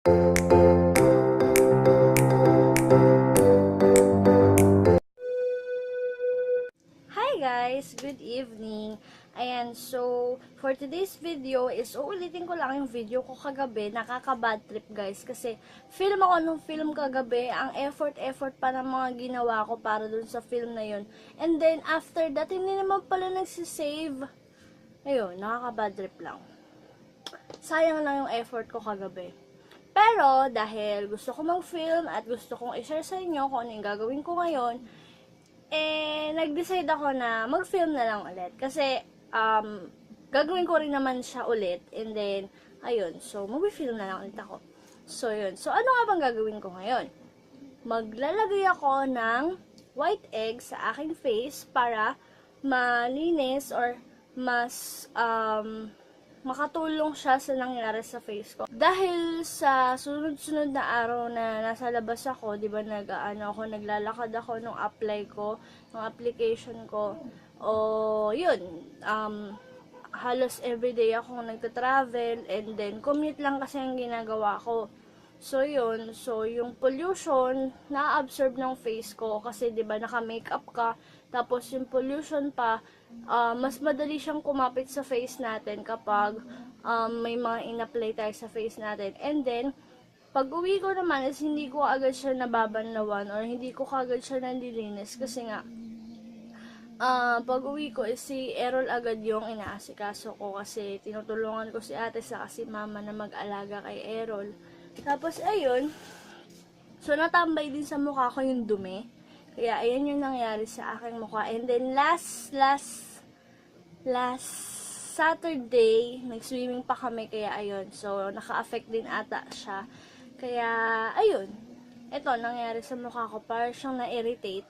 Hi guys! Good evening! Ayan, so, for today's video is uulitin ko lang yung video ko kagabi. Nakaka-bad trip guys. Kasi, film ako nung film kagabi. Ang effort-effort pa ng mga ginawa ko para dun sa film na yun. And then, after that, hindi naman pala nagsisave. Ayun, nakaka-bad trip lang. Sayang lang yung effort ko kagabi. Pero, dahil gusto ko mag-film at gusto kong i-share sa inyo kung ano yung gagawin ko ngayon, eh, nag-decide ako na mag-film na lang ulit. Kasi, um, gagawin ko rin naman siya ulit. And then, ayun. So, mag-film na lang ulit ako. So, yun. So, ano nga bang gagawin ko ngayon? Maglalagay ako ng white egg sa aking face para malinis or mas um, makatulong siya sa nangyari sa face ko. Dahil sa sunod-sunod na araw na nasa labas ako, 'di ba nag ano ako naglalakad ako nung apply ko, nung application ko. O yun, um halos everyday ako nagta-travel and then commute lang kasi ang ginagawa ko. So yun, so yung pollution na-absorb ng face ko kasi 'di ba naka-makeup ka tapos yung pollution pa ah, mas madali siyang kumapit sa face natin kapag um, may mga in-apply tayo sa face natin. And then pag uwi ko naman is hindi ko agad siya nababanlawan or hindi ko kagad siya nandilinis kasi nga Ah, pag uwi ko, is si Errol agad yung inaasikaso ko kasi tinutulungan ko si ate sa kasi mama na mag-alaga kay Errol. Tapos, ayun, so natambay din sa mukha ko yung dumi. Kaya, ayan yung nangyari sa aking mukha. And then, last, last, last Saturday, nag-swimming pa kami, kaya ayun. So, naka-affect din ata siya. Kaya, ayun. Ito, nangyari sa mukha ko, parang siyang na-irritate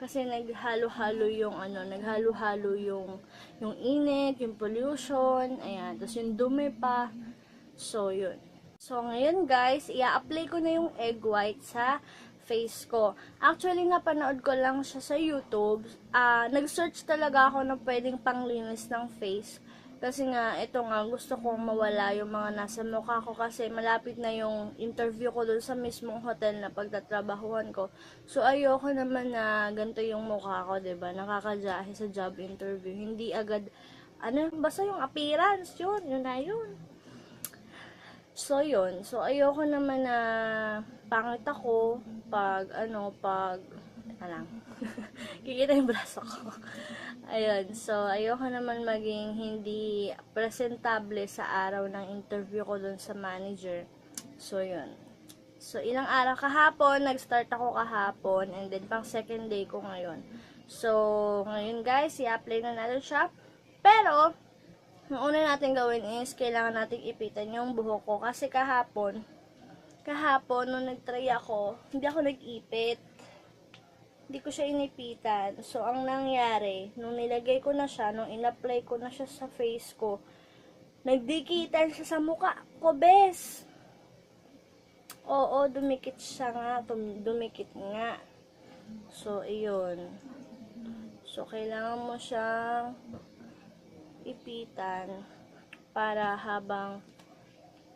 kasi naghalo-halo yung ano, naghalo-halo yung yung init, yung pollution, ayan, tapos yung dumi pa. So, yun. So, ngayon guys, i-apply ko na yung egg white sa face ko. Actually, napanood ko lang siya sa YouTube. Ah, nag-search talaga ako ng pwedeng panglinis ng face. Kasi nga, ito nga, gusto kong mawala yung mga nasa mukha ko kasi malapit na yung interview ko dun sa mismong hotel na pagtatrabahuan ko. So, ayoko naman na ganito yung mukha ko, ba Nakakajahe sa job interview. Hindi agad, ano, basta yung appearance, yun, yun na yun. So, yun. So, ayoko naman na pangit ako pag, ano, pag, lang. Kikita yung braso ko. Ayun. So, ayoko naman maging hindi presentable sa araw ng interview ko dun sa manager. So, yun. So, ilang araw kahapon, nag-start ako kahapon, and then pang second day ko ngayon. So, ngayon guys, i-apply na natin siya. Pero, ang una natin gawin is, kailangan natin ipitan yung buhok ko. Kasi kahapon, kahapon, nung nag-try ako, hindi ako nag-ipit. Hindi ko siya inipitan. So, ang nangyari, nung nilagay ko na siya, nung in-apply ko na siya sa face ko, nagdikitan siya sa mukha ko, bes. Oo, dumikit siya nga. Dumikit nga. So, iyon. So, kailangan mo siyang ipitan para habang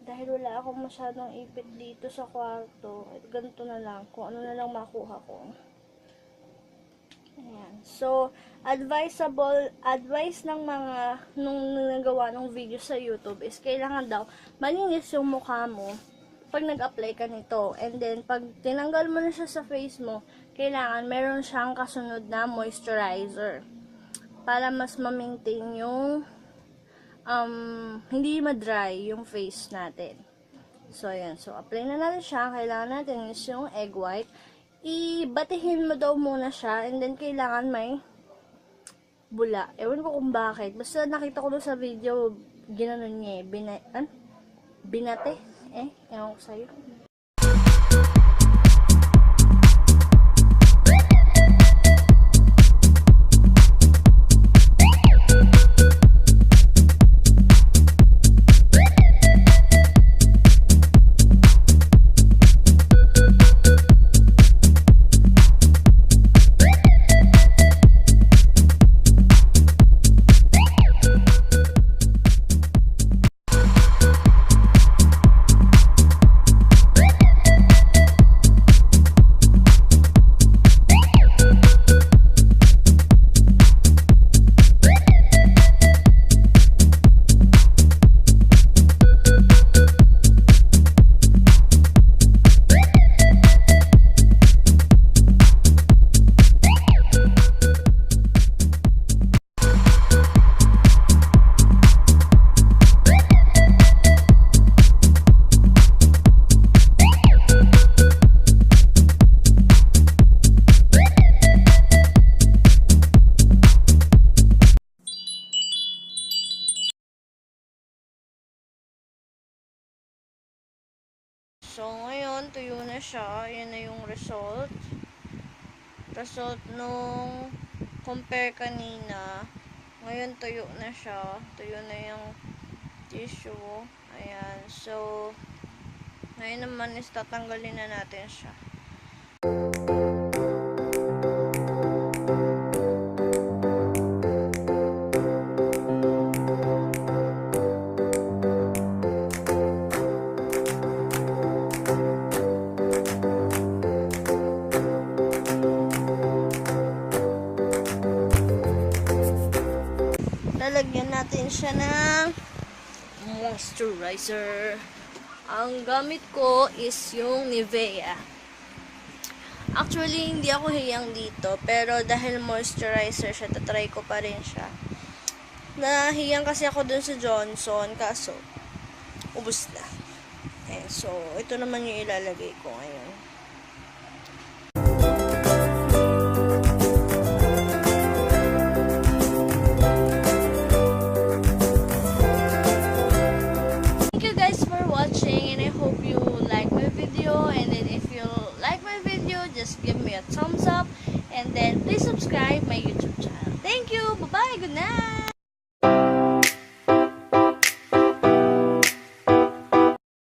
dahil wala akong masyadong ipit dito sa kwarto, ganito na lang, kung ano na lang makuha ko. Ayan. So, advisable, advice ng mga, nung nagawa ng video sa YouTube is kailangan daw, malinis yung mukha mo pag nag-apply ka nito. And then, pag tinanggal mo na siya sa face mo, kailangan meron siyang kasunod na moisturizer para mas ma-maintain yung um, hindi ma-dry yung face natin. So, ayan. So, apply na natin siya. Kailangan natin is yung egg white. Ibatihin mo daw muna siya and then kailangan may bula. Ewan ko kung bakit. Basta nakita ko doon sa video, ginanon niya eh. Bina, an? Binate? Eh, ewan ko sa'yo. So, ngayon, tuyo na siya. Yan na yung result. Result nung compare kanina. Ngayon, tuyo na siya. Tuyo na yung tissue. Ayan. So, ngayon naman is tatanggalin na natin siya. Lalagyan natin siya ng moisturizer. Ang gamit ko is yung Nivea. Actually, hindi ako hiyang dito. Pero dahil moisturizer siya, tatry ko pa rin siya. Nahiyang kasi ako dun sa Johnson. Kaso, ubus na. Eh, so, ito naman yung ilalagay ko give me a thumbs up and then please subscribe my YouTube channel. Thank you. Bye-bye. Good night.